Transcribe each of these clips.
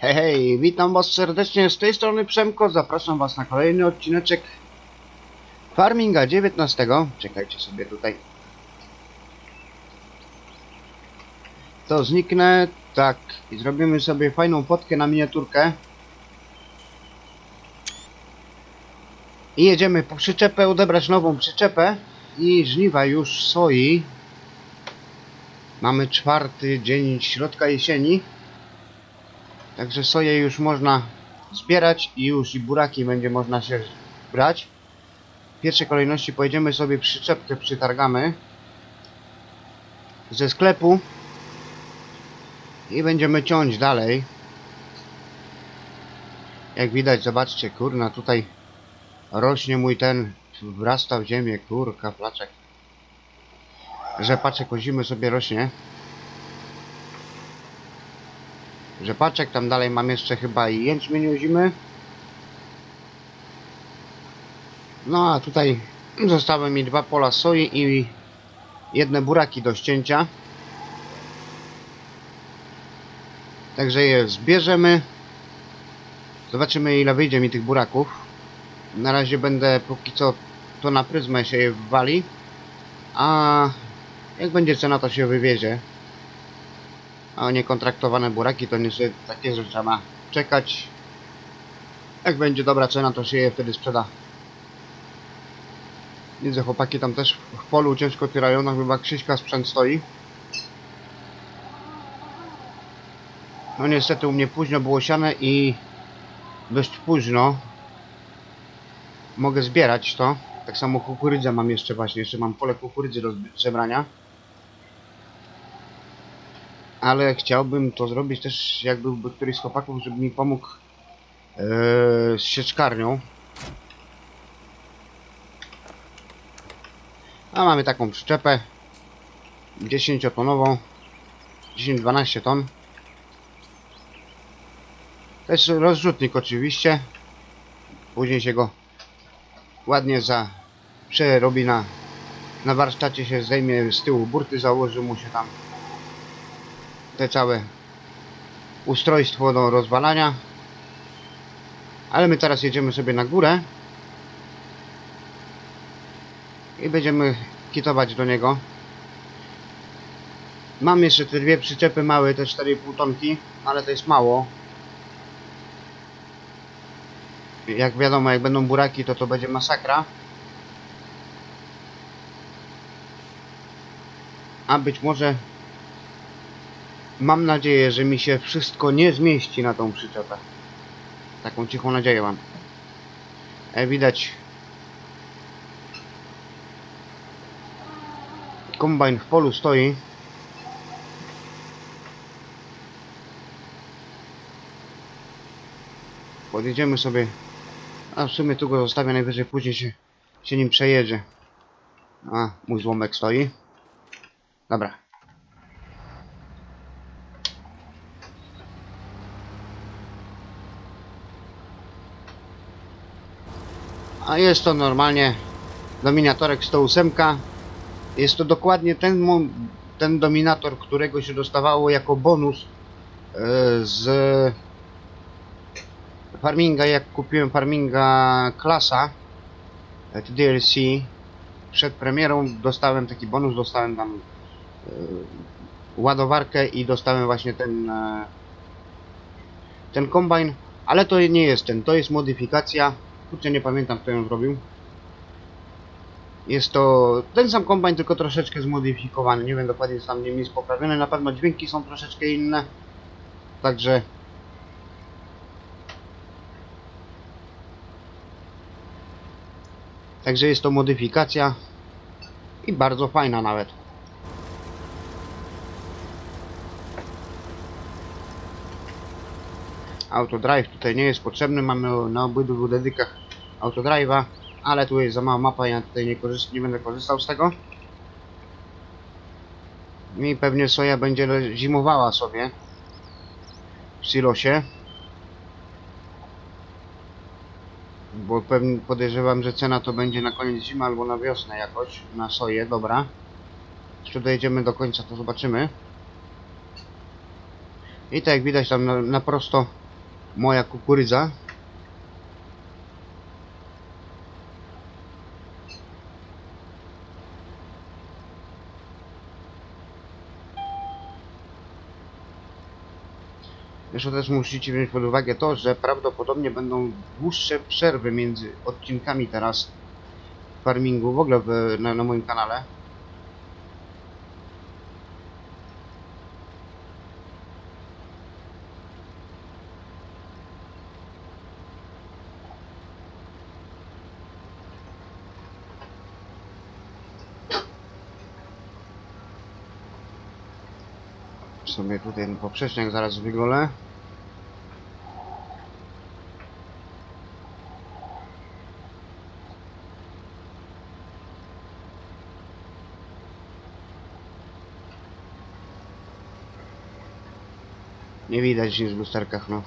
Hej, hej, witam was serdecznie z tej strony Przemko, zapraszam was na kolejny odcineczek Farminga 19. Czekajcie sobie tutaj. To zniknę, tak, i zrobimy sobie fajną fotkę na miniaturkę. I jedziemy po przyczepę, odebrać nową przyczepę i żniwa już soi. Mamy czwarty dzień środka jesieni. Także soję już można zbierać i już i buraki będzie można się brać. W pierwszej kolejności pojedziemy sobie przyczepkę przytargamy ze sklepu i będziemy ciąć dalej. Jak widać, zobaczcie, kurna, tutaj rośnie mój ten, wrasta w ziemię, kurka, placzek. Rzepaczek o zimy sobie rośnie. Rzepaczek, tam dalej mam jeszcze chyba i jęczmień zimy. No a tutaj zostały mi dwa pola soi i jedne buraki do ścięcia. Także je zbierzemy. Zobaczymy ile wyjdzie mi tych buraków. Na razie będę póki co to na pryzmę się je. A jak będzie cena to się wywiezie. A niekontraktowane buraki to niestety takie, że trzeba czekać. Jak będzie dobra cena, to się je wtedy sprzeda. Widzę, chłopaki tam też w polu ciężko tyrają, no chyba Krzyśka sprzęt stoi. No niestety u mnie późno było siane i dość późno mogę zbierać to. Tak samo kukurydzę mam jeszcze właśnie, jeszcze mam pole kukurydzy do zebrania ale chciałbym to zrobić też, jak byłby któryś z chłopaków, żeby mi pomógł yy, z sieczkarnią. A mamy taką przyczepę 10-tonową, 10-12 ton. To jest rozrzutnik oczywiście. Później się go ładnie za przerobi na, na warsztacie się zdejmie z tyłu burty, założy mu się tam te całe ustrojstwo do rozwalania. Ale my teraz jedziemy sobie na górę i będziemy kitować do niego. Mam jeszcze te dwie przyczepy małe, te 4,5 tonki, ale to jest mało. Jak wiadomo, jak będą buraki, to to będzie masakra. A być może Mam nadzieję, że mi się wszystko nie zmieści na tą przyczepę. Taką cichą nadzieję mam. E, widać. Kombajn w polu stoi. Podjedziemy sobie. A w sumie tu go zostawię najwyżej później się, się nim przejedzie. A, mój złomek stoi. Dobra. A jest to normalnie dominatorek 108. Jest to dokładnie ten, ten dominator, którego się dostawało jako bonus e, z farminga, jak kupiłem farminga klasa e, DLC przed premierą. Dostałem taki bonus, dostałem tam e, ładowarkę i dostałem właśnie ten ten kombajn, ale to nie jest ten, to jest modyfikacja Kurczę, nie pamiętam kto ją zrobił. Jest to ten sam kombajn, tylko troszeczkę zmodyfikowany. Nie wiem dokładnie tam nim jest poprawione. Na pewno dźwięki są troszeczkę inne. Także... Także jest to modyfikacja. I bardzo fajna nawet. Autodrive tutaj nie jest potrzebny, mamy na obydwu dedykach autodrive'a, ale tu jest za mała mapa, ja tutaj nie, nie będę korzystał z tego. I pewnie soja będzie zimowała sobie w silosie. Bo pewnie podejrzewam, że cena to będzie na koniec zimy albo na wiosnę jakoś, na soję, dobra. Jeszcze dojedziemy do końca, to zobaczymy. I tak jak widać tam na, na prosto moja kukurydza. Jeszcze też musicie wziąć pod uwagę to, że prawdopodobnie będą dłuższe przerwy między odcinkami teraz w farmingu, w ogóle w, na, na moim kanale. sobie tutaj poprzeczniak zaraz wygolę. Nie widać nic w lusterkach, no.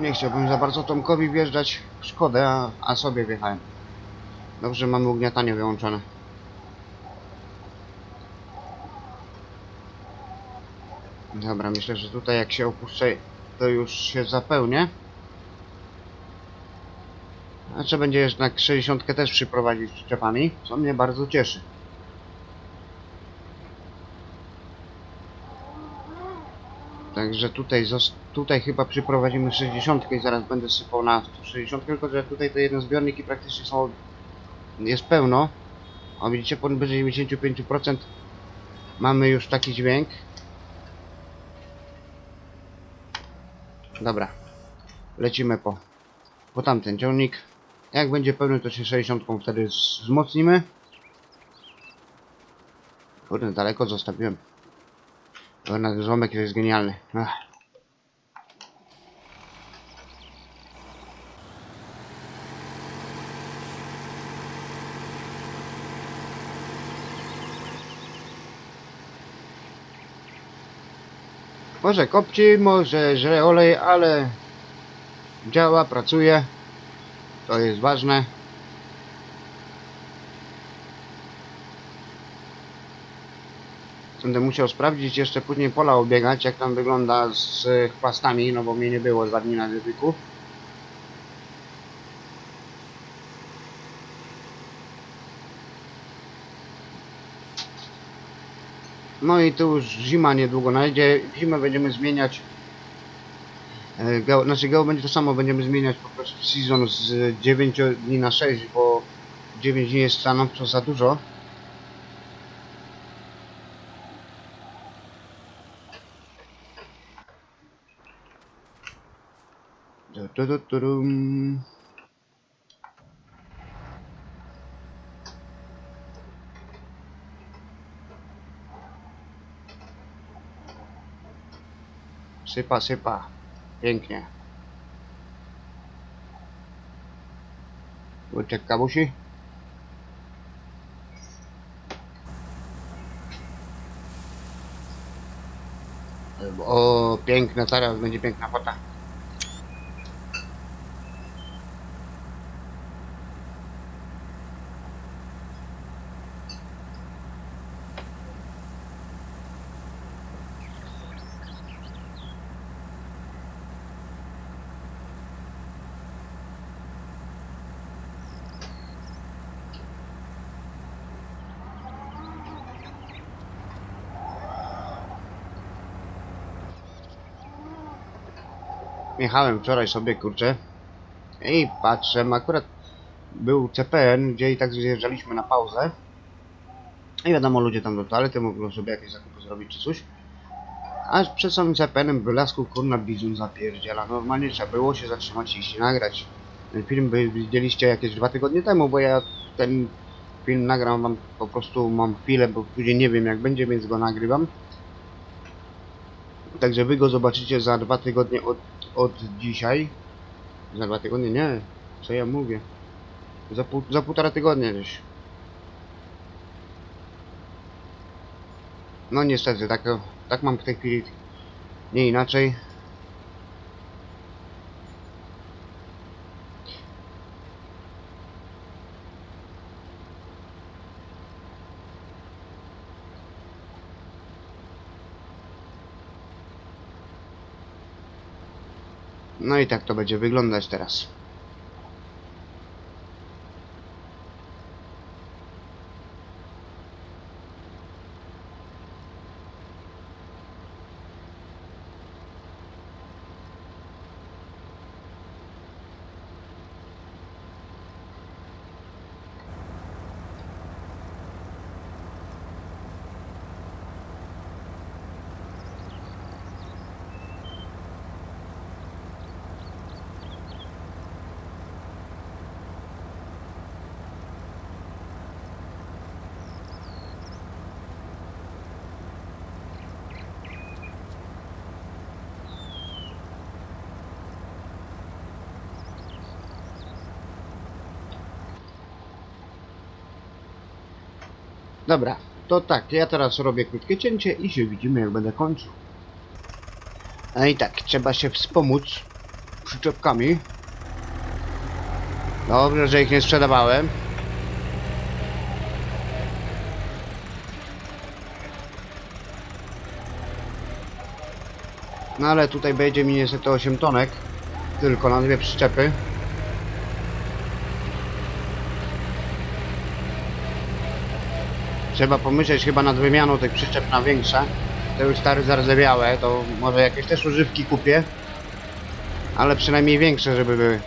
Nie chciałbym za bardzo Tomkowi wjeżdżać w szkodę, a, a sobie wjechałem. Dobrze, mamy ugniatanie wyłączone. Dobra, myślę, że tutaj jak się opuszczę, to już się zapełnię. A trzeba będzie jednak 60 też przyprowadzić przyczepami, co mnie bardzo cieszy. Także tutaj, tutaj chyba przyprowadzimy 60 i zaraz będę sypał na 60, tylko że tutaj te jedne zbiorniki praktycznie są jest pełno. O widzicie, powyżej 95% mamy już taki dźwięk. Dobra. Lecimy po, po tamten ciągnik. Jak będzie pełny, to się 60 wtedy wzmocnimy. Kurde, daleko zostawiłem. Jednak złomek jest genialny. Może kopci, może żre olej, ale działa, pracuje. To jest ważne. Będę musiał sprawdzić jeszcze później pola obiegać, jak tam wygląda z chwastami, no bo mnie nie było dwa dni na wypiku. No i tu już zima niedługo najdzie. Zimę będziemy zmieniać. E, Geo, znaczy geo będzie to samo, będziemy zmieniać po prostu sezon z 9 dni na 6, bo 9 dni jest stanowczo za dużo. Du, du. Pięknie. Łyczek kabusi. O, piękne, teraz będzie piękna fota. Jechałem wczoraj sobie, kurczę. I patrzę, akurat był CPN, gdzie i tak zjeżdżaliśmy na pauzę. I wiadomo, ludzie tam do toalety mogą sobie jakieś zakupy zrobić czy coś. Aż przed samym CPN-em w blasku kurna bizon zapierdziela. Normalnie trzeba było się zatrzymać i i nagrać. Ten film by widzieliście jakieś dwa tygodnie temu, bo ja ten film nagram wam po prostu mam chwilę, bo później nie wiem jak będzie, więc go nagrywam. Także wy go zobaczycie za dwa tygodnie od, od dzisiaj. Za dwa tygodnie? Nie. Co ja mówię? Za, pół, za półtora tygodnia gdzieś. No niestety, tak, tak mam w tej chwili. Nie inaczej. No i tak to będzie wyglądać teraz. Dobra, to tak, ja teraz robię krótkie cięcie i się widzimy jak będę kończył. No i tak, trzeba się wspomóc przyczepkami. Dobrze, że ich nie sprzedawałem. No ale tutaj będzie mi niestety 8 tonek. Tylko na dwie przyczepy. Trzeba pomyśleć chyba nad wymianą tych przyczep na większe. Te już stare zardzewiałe, to może jakieś też używki kupię. Ale przynajmniej większe, żeby były.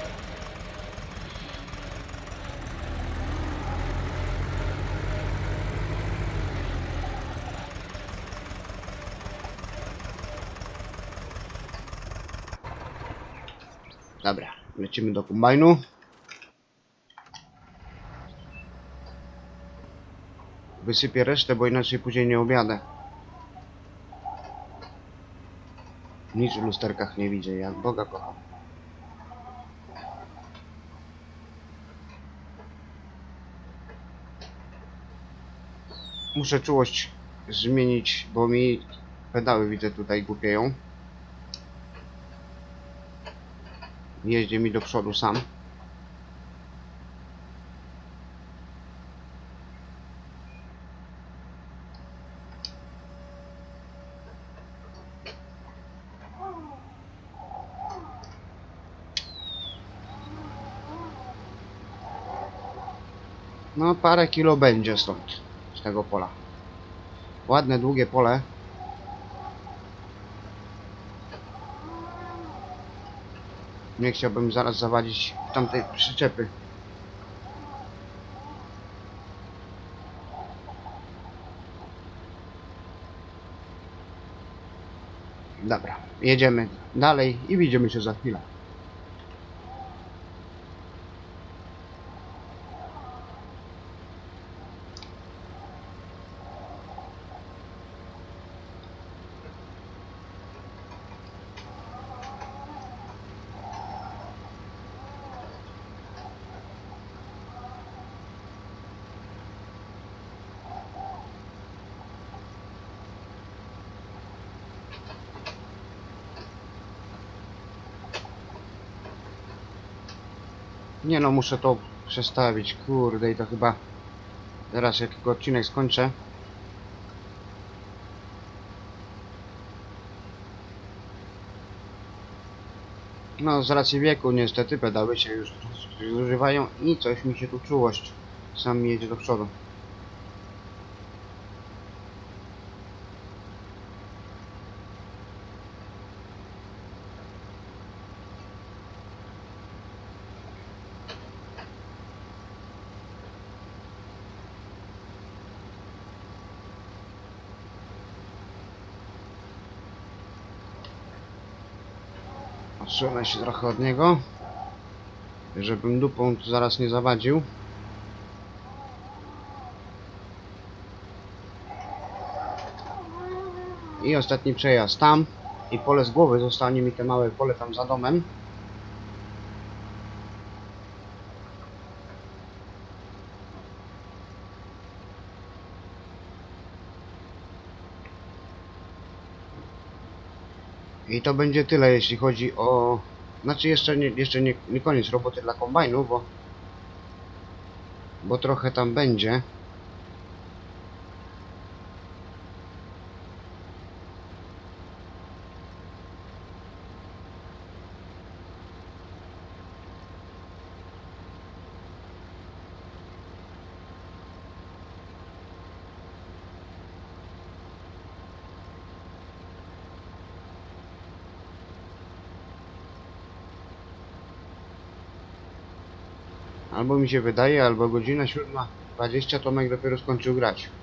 Dobra, lecimy do kombajnu. Wysypię resztę, bo inaczej później nie objadę. Nic w lusterkach nie widzę, jak Boga kocham. Muszę czułość zmienić, bo mi pedały widzę tutaj głupieją. Jeździ mi do przodu sam. Parę kilo będzie stąd, z tego pola. Ładne, długie pole. Nie chciałbym zaraz zawadzić tamtej przyczepy. Dobra, jedziemy dalej i widzimy się za chwilę. Nie no, muszę to przestawić, kurde i to chyba zaraz jak tylko odcinek skończę. No, z racji wieku niestety pedały się już zużywają i coś mi się tu czułość sam jedzie do przodu. Odsunę się trochę od niego, żebym dupą tu zaraz nie zawadził. I ostatni przejazd tam. I pole z głowy zostanie mi te małe pole tam za domem. I to będzie tyle, jeśli chodzi o... Znaczy jeszcze nie, jeszcze nie, nie koniec roboty dla kombajnu, bo... Bo trochę tam będzie. Albo mi się wydaje, albo godzina 7.20 Tomek dopiero skończył grać.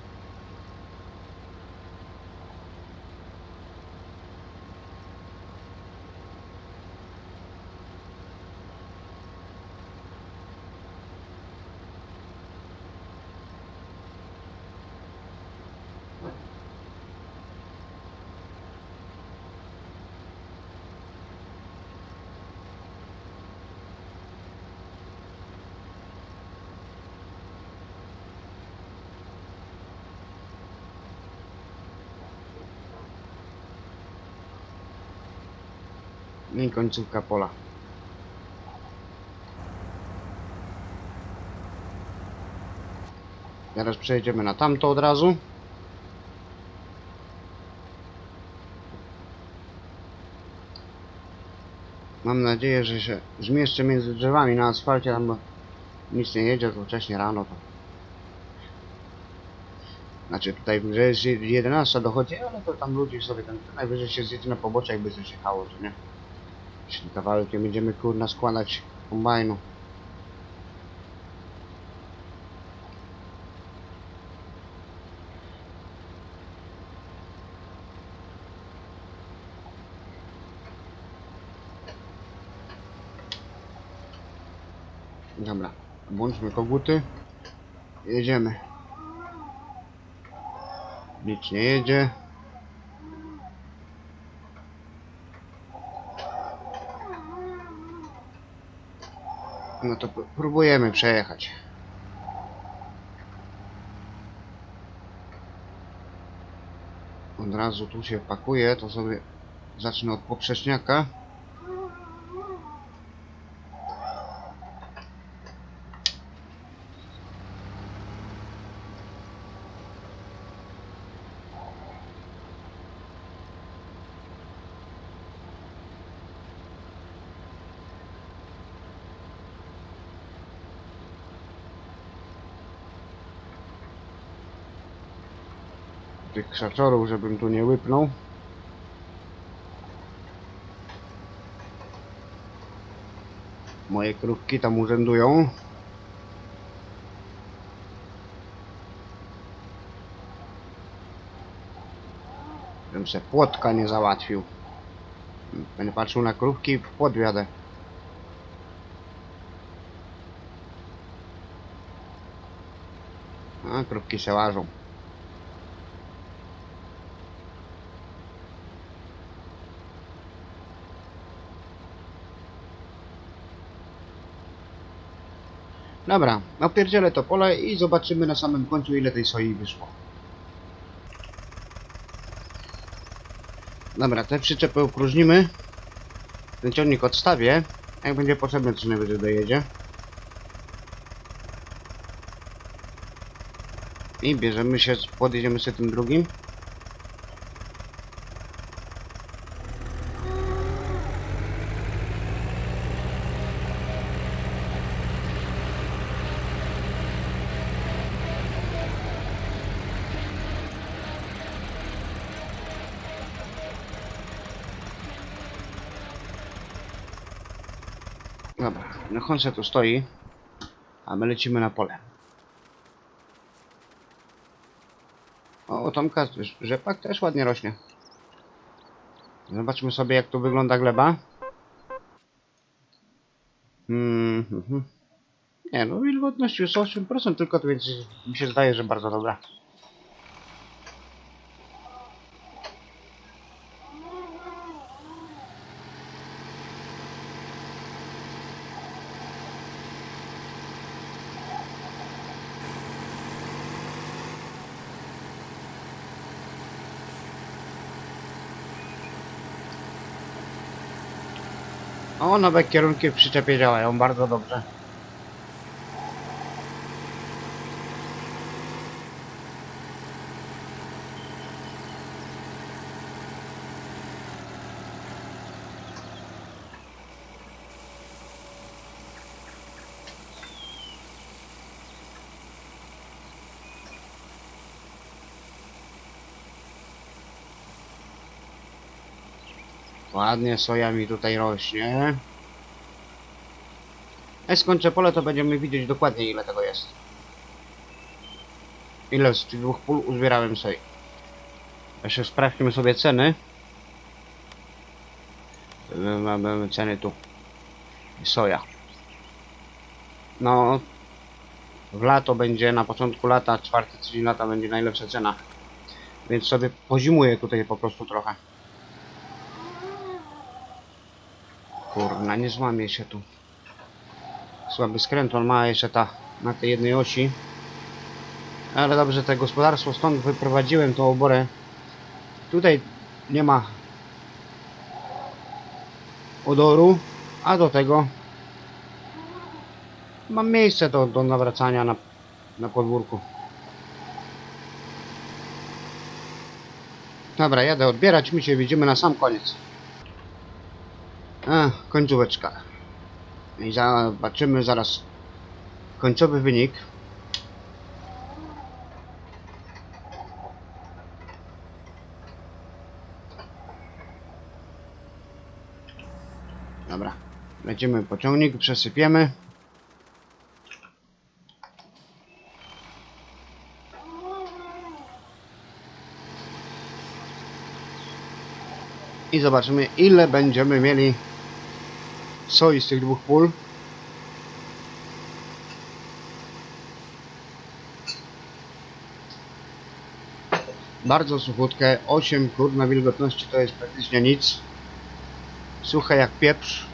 I końcówka pola. Teraz przejdziemy na tamto od razu. Mam nadzieję, że się zmieszczę między drzewami na asfalcie, tam bo nic nie jedzie, to wcześniej rano to. Znaczy tutaj grze jest 11 dochodzi, ale to tam ludzie sobie tam najwyżej się zjedzie na pobocze jakby coś jechało, to nie? Jeśli kawałkiem będziemy kurna składać kombajnu. Dobra, włączmy koguty. Jedziemy. Nic nie jedzie. No to próbujemy przejechać. Od razu tu się pakuje, to sobie zacznę od poprzeczniaka. Tych krzaczorów, żebym tu nie łypnął. Moje krówki tam urzędują. Żebym se płotka nie załatwił. Będę patrzył na krówki w płot wjadę. A, krówki się łażą. Dobra, napierdzielę to pole i zobaczymy na samym końcu ile tej soi wyszło. Dobra, te przyczepy opróżnimy. Ten ciągnik odstawię. Jak będzie potrzebny, to się najwyżej dojedzie. I bierzemy się, podjedziemy sobie tym drugim. Dobra, no Honse tu stoi, a my lecimy na pole. O, Tomka rzep- rzepak też ładnie rośnie. Zobaczmy sobie jak tu wygląda gleba. Mm, mhm. Nie no, wilgotność jest 8% tylko, to więc mi się zdaje, że bardzo dobra. O, nowe kierunki w przyczepie działają bardzo dobrze. Ładnie soja mi tutaj rośnie. Jak skończę pole, to będziemy widzieć dokładnie ile tego jest. Ile z tych dwóch pól uzbierałem soi. Jeszcze sprawdźmy sobie ceny. My Mamy ceny tu. Soja. No. W lato będzie, na początku lata, czwarty tydzień lata będzie najlepsza cena. Więc sobie pozimuję tutaj po prostu trochę. Kurna, nie złamie się tu. Słaby skręt, on ma jeszcze ta na tej jednej osi. Ale dobrze, te gospodarstwo stąd wyprowadziłem tą oborę. Tutaj nie ma odoru, a do tego mam miejsce do, do nawracania na, na podwórku. Dobra, jadę odbierać, my się widzimy na sam koniec. A, końcóweczka. I zobaczymy zaraz końcowy wynik. Dobra, lecimy pociągnik, przesypiemy. I zobaczymy ile będziemy mieli soi z tych dwóch pól. Bardzo suchutkie, 8 kur na wilgotności to jest praktycznie nic. Suche jak pieprz.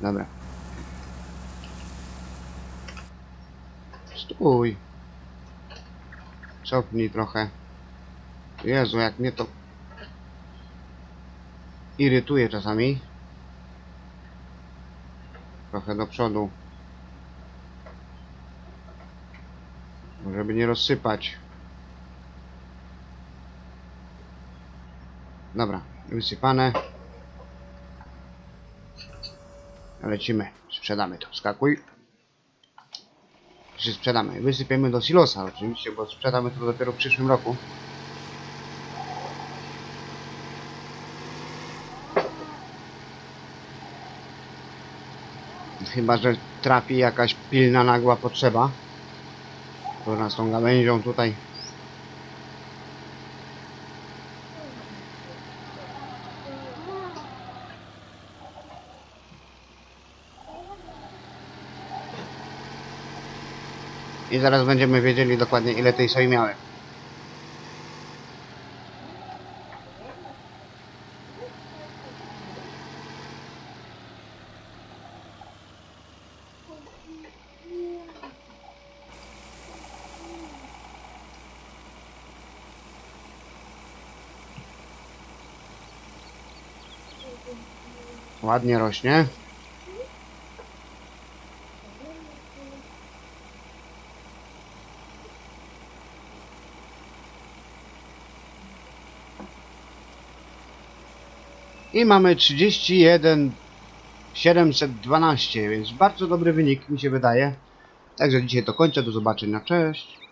Dobra. Stój. Cofnij trochę. Jezu, jak mnie to irytuje czasami. Trochę do przodu. Żeby nie rozsypać. Dobra, wysypane. Lecimy, sprzedamy to. Skakuj. Czy sprzedamy? Wysypiemy do silosa oczywiście, bo sprzedamy to dopiero w przyszłym roku. Chyba, że trafi jakaś pilna, nagła potrzeba. Która z tą gałęzią tutaj I zaraz będziemy wiedzieli dokładnie ile tej soi miałem. Ładnie rośnie. I mamy 31 712, więc bardzo dobry wynik mi się wydaje. Także dzisiaj to kończę, do zobaczenia, cześć.